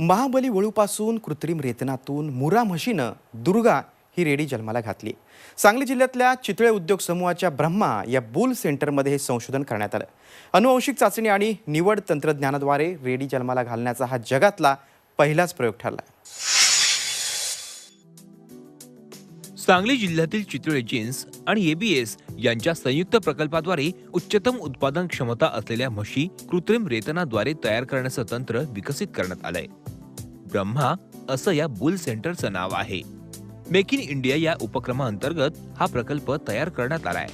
महाबली वळूपासून कृत्रिम रेतनातून मुरा म्हशीनं दुर्गा ही रेडी जन्माला घातली. सांगली जिल्ह्यातल्या चितळे उद्योग समूहाच्या ब्रह्मा या बुल सेंटरमध्ये हे संशोधन करण्यात आलं. अनुवंशिक चाचणी आणि निवड तंत्रज्ञानाद्वारे रेडी जन्माला घालण्याचा हा जगातला पहिलाच प्रयोग ठरला. सांगली जिल्ह्यातील चितळे जीन्स आणि एबीएस यांच्या संयुक्त प्रकल्पाद्वारे उच्चतम उत्पादन क्षमता असलेल्या म्हशी कृत्रिम रेतनाद्वारे तयार करण्याचं तंत्र विकसित करण्यात आलंय. ब्रह्मा असं या बुल सेंटरचं नाव आहे. मेक इन इंडिया या उपक्रमाअंतर्गत हा प्रकल्प तयार करण्यात आलाय.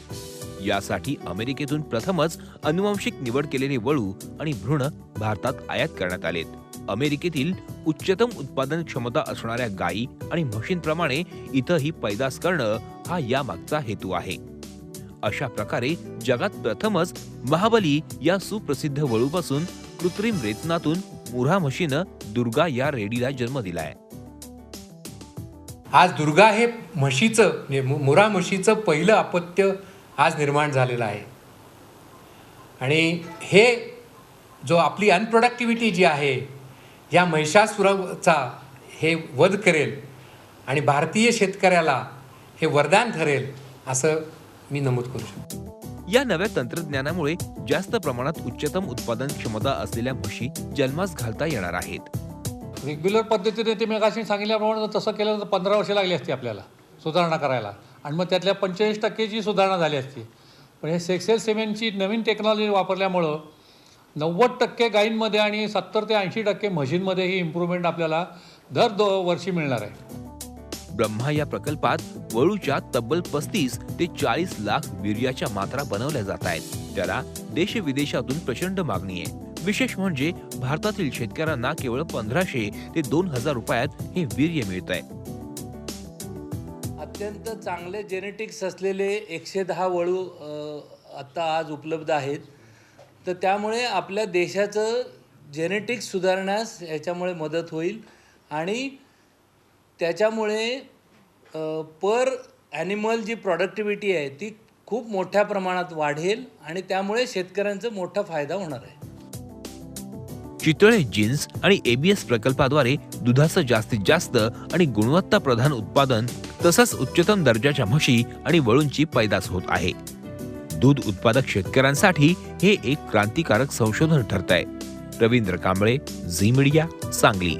यासाठी अमेरिकेतून प्रथमच अनुवांशिक निवड केलेले वळू आणि भ्रूण भारतात आयात करण्यात आलेत. अमेरिकेतील उच्चतम उत्पादन क्षमता असणाऱ्या गायी आणि म्हशींप्रमाणे इथंही पैदास करणं हा यामागचा हेतू आहे. अशा प्रकारे जगात प्रथमच महाबली या सुप्रसिद्ध वळूपासून कृत्रिम रेतनातून मुरा म्हशीनं दुर्गा या रेडीला जन्म दिलाय. आज दुर्गा हे म्हशीचं मुरा म्हशीचं पहिलं अपत्य आज निर्माण झालेलं आहे. आणि हे जो आपली अनप्रोडक्टिव्हिटी जी आहे या महिषासुराचा हे वध करेल आणि भारतीय शेतकऱ्याला हे वरदान ठरेल असं मी नमूद करू शकतो. या नव्या तंत्रज्ञानामुळे जास्त प्रमाणात उच्चतम उत्पादन क्षमता असलेल्या म्हशी जन्मास घालता येणार आहेत. रेग्युलर पद्धतीने ते मेघाशी सांगितल्याप्रमाणे जर तसं केलं तर पंधरा वर्षे लागली असती आपल्याला सुधारणा करायला. आणि मग त्यातल्या पंचेचाळीस टक्केची सुधारणा झाली असती. पण हे सेक्सेल सिमेंटची नवीन टेक्नॉलॉजी वापरल्यामुळं नव्वद टक्के गायींमध्ये आणि सत्तर ते ऐंशी टक्के म्हशींमध्ये ही इम्प्रूव्हमेंट आपल्याला दर दो वर्षी मिळणार आहे. ब्रह्मा या प्रकल्पात वळूच्या तब्बल पस्तीस ते चाळीस लाख वीर्याच्या मात्रा बनवल्या जात आहेत. त्याला देश विदेशातून प्रचंड मागणी आहे. विशेष म्हणजे भारतातील शेतकऱ्यांना केवळ पंधराशे ते दोन हजार रुपयात हे वीर्य मिळत आहे अत्यंत चांगले जेनेटिक्स असलेले एकशे दहा वळू अ, आत्ता आज उपलब्ध आहेत. तर त्यामुळे आपल्या देशाचं जेनेटिक्स सुधारण्यास ह्याच्यामुळे मदत होईल आणि त्याच्यामुळे पर ॲनिमल जी प्रॉडक्टिव्हिटी आहे ती खूप मोठ्या प्रमाणात वाढेल आणि त्यामुळे शेतकऱ्यांचा मोठा फायदा होणार आहे. चितळे जीन्स आणि एबीएस प्रकल्पाद्वारे दुधाचं जास्तीत जास्त आणि गुणवत्ता प्रधान उत्पादन तसंच उच्चतम दर्जाच्या म्हशी आणि वळूंची पैदास होत आहे. दूध उत्पादक शेतकऱ्यांसाठी हे एक क्रांतिकारक संशोधन ठरत आहे रवींद्र कांबळे झी मीडिया सांगली.